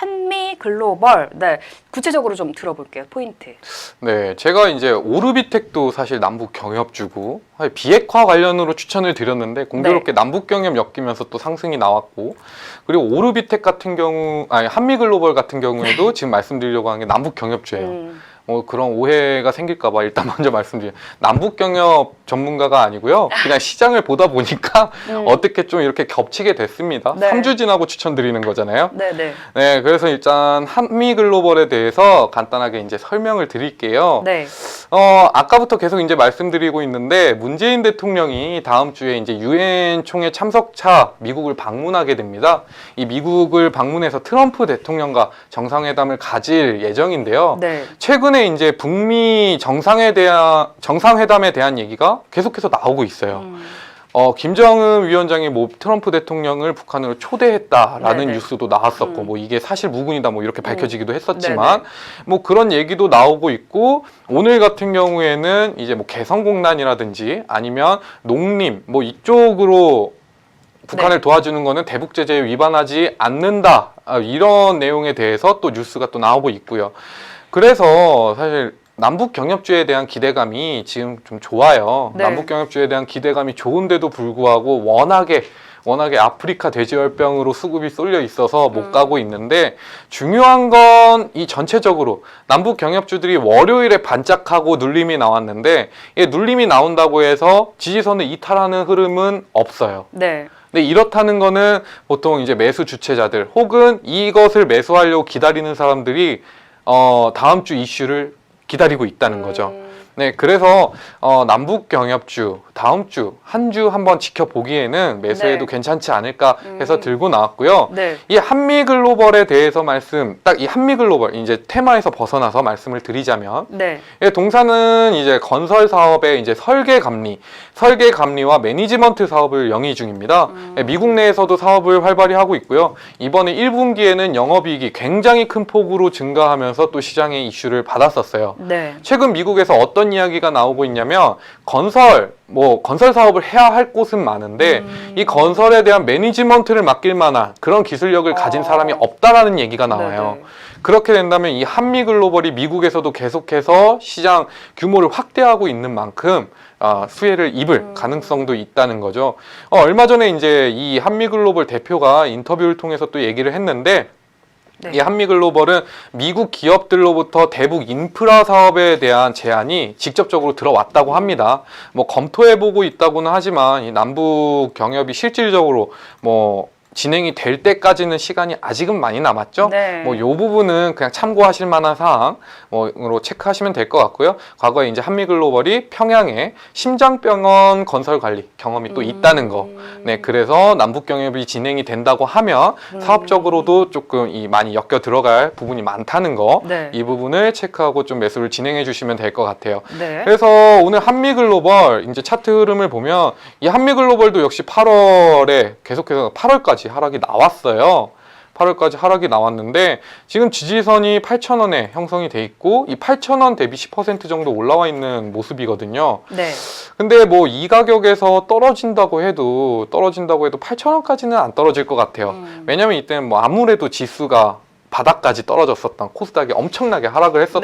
한미 글로벌. 네. 구체적으로 좀 들어볼게요. 포인트. 네, 제가 이제 오르비텍도 사실 남북 경협주고 비핵화 관련으로 추천을 드렸는데 공교롭게 남북 경협 엮이면서 또 상승이 나왔고 그리고 오르비텍 같은 경우 아니 한미 글로벌 같은 경우에도 지금 말씀드리려고 하는 게 남북 경협주예요. 음, 뭐 그런 오해가 생길까봐 일단 먼저 말씀드려요. 남북 경협 전문가가 아니고요. 그냥 시장을 보다 보니까 음. 어떻게 좀 이렇게 겹치게 됐습니다. 네. 3주 지나고 추천드리는 거잖아요. 네 네. 네, 그래서 일단 한미 글로벌에 대해서 간단하게 이제 설명을 드릴게요. 네. 어, 아까부터 계속 이제 말씀드리고 있는데 문재인 대통령이 다음 주에 이제 유엔 총회 참석차 미국을 방문하게 됩니다. 이 미국을 방문해서 트럼프 대통령과 정상회담을 가질 예정인데요. 네. 최근에 이제 북미 정상에 대한 정상회담에 대한 얘기가 계속해서 나오고 있어요. 음, 어, 김정은 위원장이 뭐 트럼프 대통령을 북한으로 초대했다라는 네네. 뉴스도 나왔었고 음. 뭐 이게 사실 무근이다 뭐 이렇게 밝혀지기도 했었지만 네네. 뭐 그런 얘기도 나오고 있고 오늘 같은 경우에는 이제 뭐 개성공단이라든지 아니면 농림 뭐 이쪽으로 북한을 네. 도와주는 거는 대북 제재에 위반하지 않는다 아, 이런 내용에 대해서 또 뉴스가 또 나오고 있고요. 그래서 사실 남북 경협주에 대한 기대감이 지금 좀 좋아요. 네. 남북 경협주에 대한 기대감이 좋은데도 불구하고 워낙에 워낙에 아프리카 돼지열병으로 수급이 쏠려 있어서 못 음. 가고 있는데 중요한 건 이 전체적으로 남북 경협주들이 월요일에 반짝하고 눌림이 나왔는데 이 눌림이 나온다고 해서 지지선을 이탈하는 흐름은 없어요. 네. 근데 이렇다는 거는 보통 이제 매수 주체자들 혹은 이것을 매수하려고 기다리는 사람들이 어 다음 주 이슈를 기다리고 있다는 거죠. 음, 네, 그래서 어, 남북 경협주 다음 주 한 주 한번 지켜보기에는 매수해도 네. 괜찮지 않을까 해서 음. 들고 나왔고요. 네. 이 한미 글로벌에 대해서 말씀, 딱 이 한미 글로벌 이제 테마에서 벗어나서 말씀을 드리자면 네. 예, 동사는 이제 건설 사업의 이제 설계 감리, 설계 감리와 매니지먼트 사업을 영위 중입니다. 음. 예, 미국 내에서도 사업을 활발히 하고 있고요. 이번에 1분기에는 영업이익이 굉장히 큰 폭으로 증가하면서 또 시장의 이슈를 받았었어요. 네. 최근 미국에서 어떤 이야기가 나오고 있냐면 건설 뭐 건설 사업을 해야 할 곳은 많은데 음. 이 건설에 대한 매니지먼트를 맡길 만한 그런 기술력을 가진 어. 사람이 없다라는 얘기가 나와요. 네네. 그렇게 된다면 이 한미 글로벌이 미국에서도 계속해서 시장 규모를 확대하고 있는 만큼 아, 수혜를 입을 음. 가능성도 있다는 거죠. 어, 얼마 전에 이제 이 한미 글로벌 대표가 인터뷰를 통해서 또 얘기를 했는데 네. 이 한미글로벌은 미국 기업들로부터 대북 인프라 사업에 대한 제안이 직접적으로 들어왔다고 합니다. 뭐 검토해보고 있다고는 하지만 이 남북 경협이 실질적으로 뭐 진행이 될 때까지는 시간이 아직은 많이 남았죠. 네. 뭐요 부분은 그냥 참고하실 만한 사항 뭐로 체크하시면 될 것 같고요. 과거에 이제 한미글로벌이 평양에 심장병원 건설 관리 경험이 또 있다는 거. 음. 네, 그래서 남북 경협이 진행이 된다고 하면 음. 사업적으로도 조금 이 많이 엮여 들어갈 부분이 많다는 거. 네. 이 부분을 체크하고 좀 매수를 진행해 주시면 될 것 같아요. 네. 그래서 오늘 한미글로벌 이제 차트 흐름을 보면 이 한미글로벌도 역시 8월에 계속해서 8월까지 하락이 나왔어요. 8월까지 하락이 나왔는데 지금 지지선이 8,000원에 형성이 돼 있고 이 8,000원 대비 10% 정도 올라와 있는 모습이거든요. 네. 근데 뭐 이 가격에서 떨어진다고 해도 떨어진다고 해도 8,000원까지는 안 떨어질 것 같아요. 음. 왜냐면 이때는 뭐 아무래도 지수가 바닥까지 떨어졌었던 코스닥이 엄청나게 하락을 했었던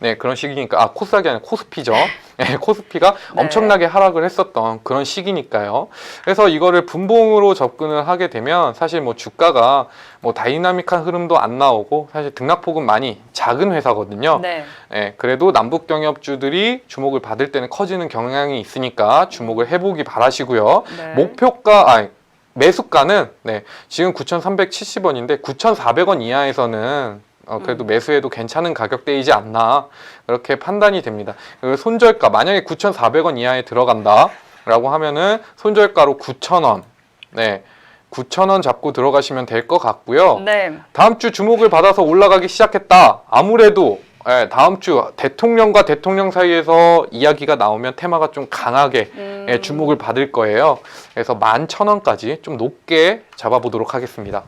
네, 그런 시기니까 아 코스닥이 아니라 코스피죠. 네, 코스피가 네. 엄청나게 하락을 했었던 그런 시기니까요. 그래서 이거를 분봉으로 접근을 하게 되면 사실 뭐 주가가 뭐 다이나믹한 흐름도 안 나오고 사실 등락폭은 많이 작은 회사거든요. 네. 예, 그래도 남북 경협주들이 주목을 받을 때는 커지는 경향이 있으니까 주목을 해보기 바라시고요. 네. 목표가 아니 매수가는 네, 지금 9,370원인데 9,400원 이하에서는 어, 그래도 음. 매수해도 괜찮은 가격대이지 않나 그렇게 판단이 됩니다. 그리고 손절가 만약에 9,400원 이하에 들어간다라고 하면은 손절가로 9,000원, 네, 9,000원 잡고 들어가시면 될 것 같고요. 네. 다음 주 주목을 받아서 올라가기 시작했다. 아무래도 예, 다음 주 대통령과 대통령 사이에서 이야기가 나오면 테마가 좀 강하게 음. 예, 주목을 받을 거예요. 그래서 11,000원까지 좀 높게 잡아보도록 하겠습니다.